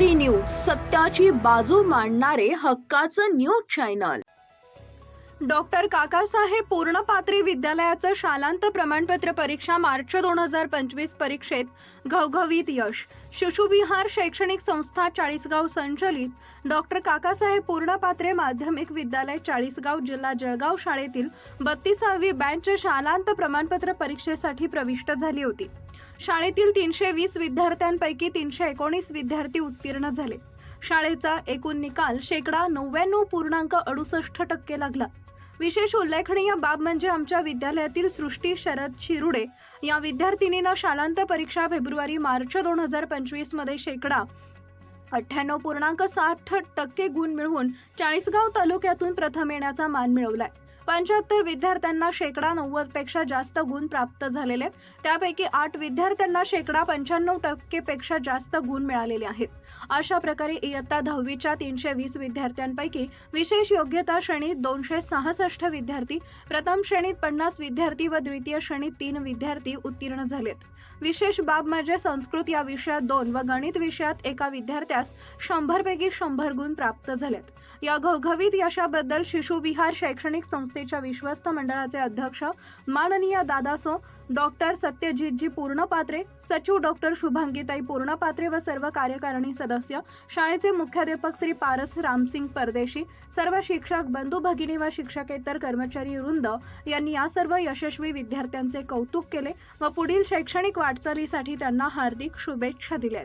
रात्री न्यूज सत्याची बाजू मांडणारे हक्काचं news channel. Doctor Kakasaheb Purnapatri विद्यालयाचं शालांत प्रमाणपत्र परीक्षा मार्च दोन हजार पंचवीस परीक्षेत घवघवीत यश. शिशुविहार शैक्षणिक संस्था चाळीसगाव संचलित डॉक्टर काकासाहेब पूर्णपात्रे माध्यमिक विद्यालय चाळीसगाव जिल्हा जळगाव शाळेतील बत्तीसावी बँच शालांत प्रमाणपत्र परीक्षेसाठी प्रविष्ट झाली होती. शाळेतील तीनशे वीस विद्यार्थ्यांपैकी तीनशे एकोणीस विद्यार्थी उत्तीर्ण झाले. शाळेचा एकूण निकाल शेकडा नव्याण्णव पूर्णांक अडुसष्ट टक्के लागला. विशेष उल्लेखनीय बाब म्हणजे आमच्या विद्यालयातील सृष्टी शरद शिरुडे या विद्यार्थिनीनं शालांत परीक्षा फेब्रुवारी मार्च दोन हजार पंचवीसमध्ये शेकडा अठ्ठ्याण्णव पूर्णांक साठ टक्के गुण मिळवून चाळीसगाव तालुक्यातून प्रथम येण्याचा मान मिळवलाय. पंच्याहत्तर विद्यार्थ्यांना शेकडा नव्वदपेक्षा जास्त गुण प्राप्त झालेले आहेत. त्यापैकी आठ विद्यार्थ्यांना शेकडा पंच्याण्णव टक्केपेक्षा जास्त गुण मिळालेले आहेत. अशा प्रकारे इयत्ता दहावीच्या तीनशे वीस विद्यार्थ्यांपैकी विशेष योग्यता श्रेणीत दोनशे सहासष्ट विद्यार्थी प्रथम श्रेणीत पन्नास विद्यार्थी व द्वितीय श्रेणीत तीन विद्यार्थी उत्तीर्ण झालेत. विशेष बाब म्हणजे संस्कृत या विषयात दोन व गणित विषयात एका विद्यार्थ्यास शंभरपैकी शंभर गुण प्राप्त झालेत. या घवघवीत यशाबद्दल शिशुविहार शैक्षणिक संस्थेच्या विश्वस्त मंडळाचे अध्यक्ष माननीय दादासो डॉक्टर सत्यजितजी पूर्णपात्रे सचिव डॉक्टर शुभांगीताई पूर्णपात्रे व सर्व कार्यकारिणी सदस्य शाळेचे मुख्याध्यापक श्री पारस रामसिंग परदेशी सर्व शिक्षक बंधू भगिनी व शिक्षकेतर कर्मचारी वृंद यांनी या सर्व यशस्वी विद्यार्थ्यांचे कौतुक केले व पुढील शैक्षणिक वाटचालीसाठी त्यांना हार्दिक शुभेच्छा दिल्या.